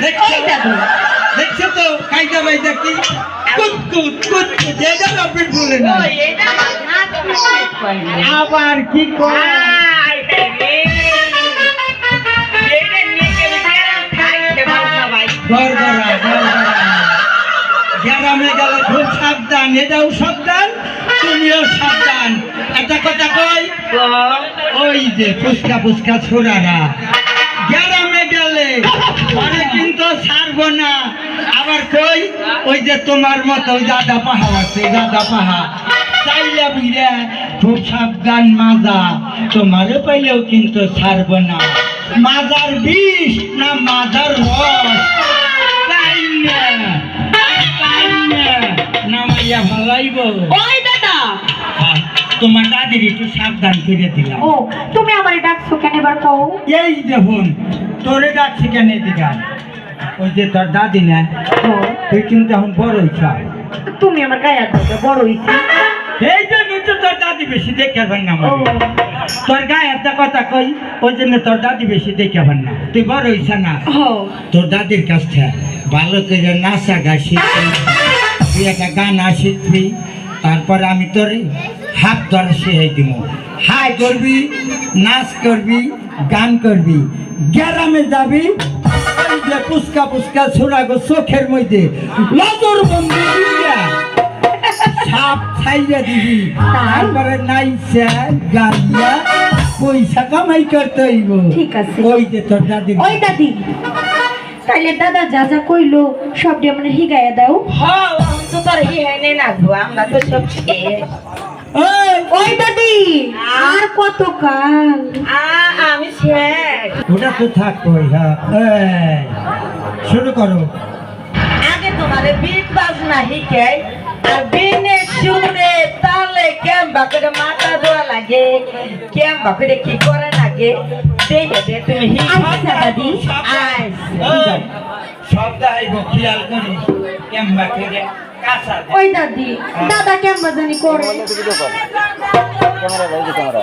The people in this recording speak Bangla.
দেখছ? তো? কায়দা বাইদা কি? বলে না। আবার কি গ্রামে গেলে খুব সাবধান। এটাও সাবধান তুমিও সাবধান। একটা কথা কই? ওই যে ফুচকা ফুচকা ছোড়ারা গ্রামে কিন্তু ছাড়বো না। আবার কই? ওই যে তোমার মতো দাদা পাহা আছে দাদা পাহা। চাইলে বুঝলে খুব সাবধান মাজা। তোমারও পাইলেও কিন্তু ছাড়বো না। মাজার বিষ না মাজার রস? নামাইয়া ভালাইব ওই দাদা। হ্যাঁ, তোমার দাদির একটু সাবধান করে দিলাম। ও তুমি আমার ডাকছো কেন এবার কও? এই দেখুন তোরে ডাকছি কেন এদিকে। ওই যে তোর দাদি না ও, তুই কিন্তু এখন বড় হইছা। তুমি আমার গায়ে হাত দাও বড় হইছি। এই জন্য তো তোর দাদি বেশি দেখে পান না আমাকে। তোর গায়ে একটা কথা কই ওই জন্য তোর দাদি বেশি দেখে পান না। তুই বড় হইছা না। ও। তোর দাদির কাছ থেকে ভালো করে নাচা গা শিখবি তুই একটা গান শিখবি তারপরে আমি তোর হাত ধরে শিখাই দিব হাই করবি নাচ করবি গান করবি। গ্রামে যাবি পুচকা পুচকা ছোড়া গো চোখের মধ্যে। নজর বন্দি দিয়া সাপ ছাইয়া দিবি। তারপরে নাইসা গাইয়া পয়সা কামাই করতে হইব। ঠিক আছে। ওই যে তোর দাদি ওই দাদি। তাইলে দাদা যা যা কইলো সবটি মানে হিগাইয়া দাও। হ্যাঁ, আমি তো তোর হিয়াইনে নাচবো, আমরা তো সব। ওই দাদি আর কত কাল আ, আমি। ওটা তো থাক শুরু করো। আগে তোমারে বিট বাজনা শিখাই আর বিনের সুরে তালে কেমবা করে মাথা দেওয়া লাগে কেমবা করে কি করে লাগে দেখে তুমি আচ্ছা, দাদি। ওই, শব্দ আইব খেয়াল করিস কেমবা করে কাঁচা। ওই দাদি দাদা কেমন জানি করে। দাদি ও দাদি বলছি দাদি